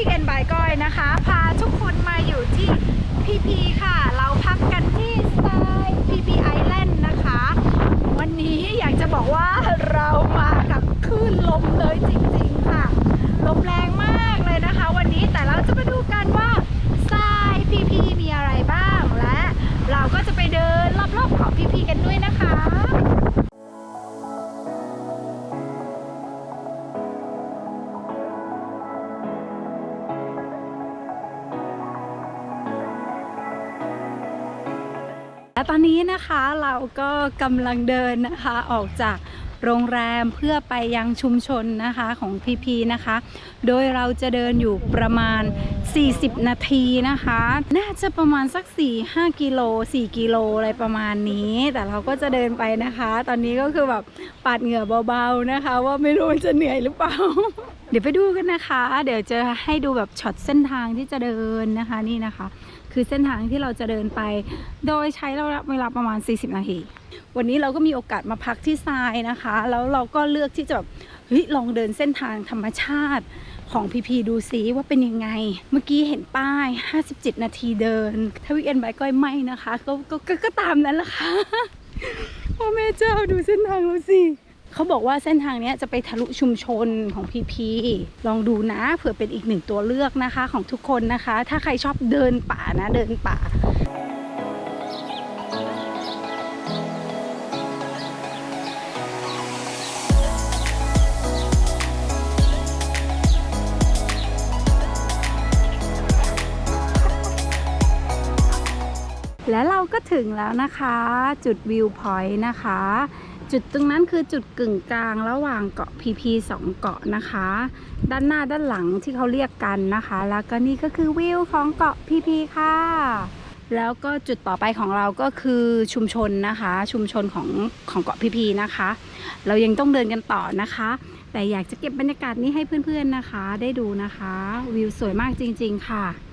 วิกเอนบายก้อยนะคะ พาทุกคนมาอยู่ที่พีพีค่ะ เราพักกันที่สไตล์พีพีไอแลนด์นะคะ วันนี้อยากจะบอกว่าเรามากับคลื่นลมเลยจริง ๆ ค่ะ ลมแรงมากเลยนะคะ วันนี้แต่เราจะมาดูกันว่าทรายพีพีมีอะไรบ้างและ เราก็จะไปเดินรอบๆเกาะพีพีกันด้วยนะคะ และตอนนี้นะคะเราก็กำลังเดินนะคะออกจากโรงแรมเพื่อไปยังชุมชนนะคะของพีพีนะคะ โดยเราจะเดินอยู่ประมาณ 40 นาทีนะคะ น่าจะประมาณสัก 4-5 กิโล 4 กิโลอะไรประมาณนี้ แต่เราก็จะเดินไปนะคะ ตอนนี้ก็คือแบบปาดเหงื่อเบาๆนะคะ ว่าไม่รู้จะเหนื่อยหรือเปล่า เดี๋ยวไปดูกันนะคะ เดี๋ยวจะให้ดูแบบช็อตเส้นทางที่จะเดินนะคะนี่นะคะ คือเส้นทางที่เราจะเดินไป โดยใช้เวลาประมาณ 40 นาที วันนี้เราก็มีโอกาสมาพักที่ทรายนะคะ แล้วเราก็เลือกที่จะแบบเฮ้ยลองเดินเส้นทางธรรมชาติของพีพีดูซิว่าเป็นยังไง เมื่อกี้เห็นป้าย 57 นาทีเดิน ถ้าวิกเอนบายก้อยไม่นะคะ ก็ก็ก็ก็ตามนั้นแหละค่ะพ่อแม่เจ้าดูเส้นทางเราสิ เขาบอกว่าเส้นทางนี้จะไปทะลุชุมชนของพีพีลองดูนะเผื่อเป็นอีกหนึ่งตัวเลือกนะคะของทุกคนนะคะ ถ้าใครชอบเดินป่านะเดินป่าและเราก็ถึงแล้วนะคะ จุดวิวพอยต์นะคะ จุดตรงนั้นคือจุดกึ่งกลางระหว่างเกาะพีพีสองเกาะนะคะ ด้านหน้าด้านหลังที่เขาเรียกกันนะคะ แล้วก็นี่ก็คือวิวของเกาะพีพีค่ะแล้วก็จุดต่อไปของเราก็คือชุมชนนะคะ ชุมชนของของเกาะพีพีนะคะ เรายังต้องเดินกันต่อนะคะ แต่อยากจะเก็บบรรยากาศนี้ให้เพื่อนๆนะคะ ได้ดูนะคะ วิวสวยมากจริง ๆ ค่ะ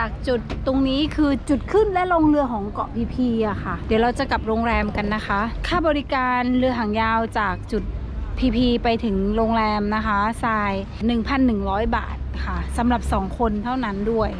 จากจุดตรงนี้คือจุดขึ้นและลงเรือของเกาะพีพีอะค่ะ เดี๋ยวเราจะกลับโรงแรมกันนะคะ ค่าบริการเรือหางยาวจากจุดพีพีไปถึงโรงแรมนะคะทราย 1,100 บาทค่ะสำหรับ 2 คนเท่านั้นด้วย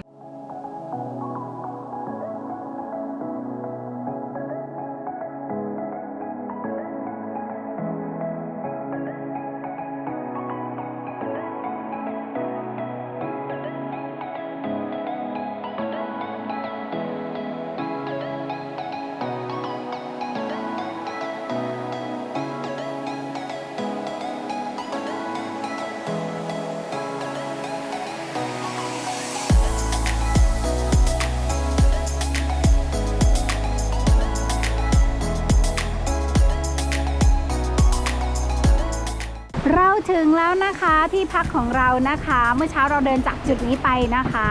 ถึงแล้วนะคะที่พักของเรานะคะ เมื่อเช้าเราเดินจากจุดนี้ไปนะคะ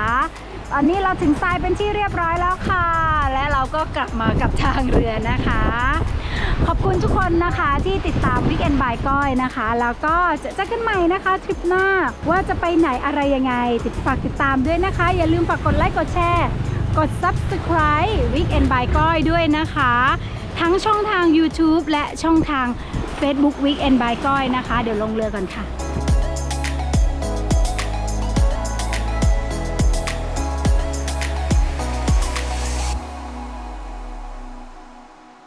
ตอนนี้เราถึงทรายเป็นที่เรียบร้อยแล้วค่ะ และเราก็กลับมากับทางเรือนะคะ ขอบคุณทุกคนนะคะที่ติดตามวิกเอนบายก้อยนะคะ แล้วก็จะเจอกันใหม่นะคะทริปหน้าว่าจะไปไหนอะไรยังไง ติดฝากติดตามด้วยนะคะ อย่าลืมฝากกดไลค์กดแชร์กด subscribe Weekend by ก้อยด้วยนะคะ ทั้งช่องทาง YouTube และช่องทาง Facebook Weekend by ก้อยนะคะ เดี๋ยวลงเรือก่อนค่ะ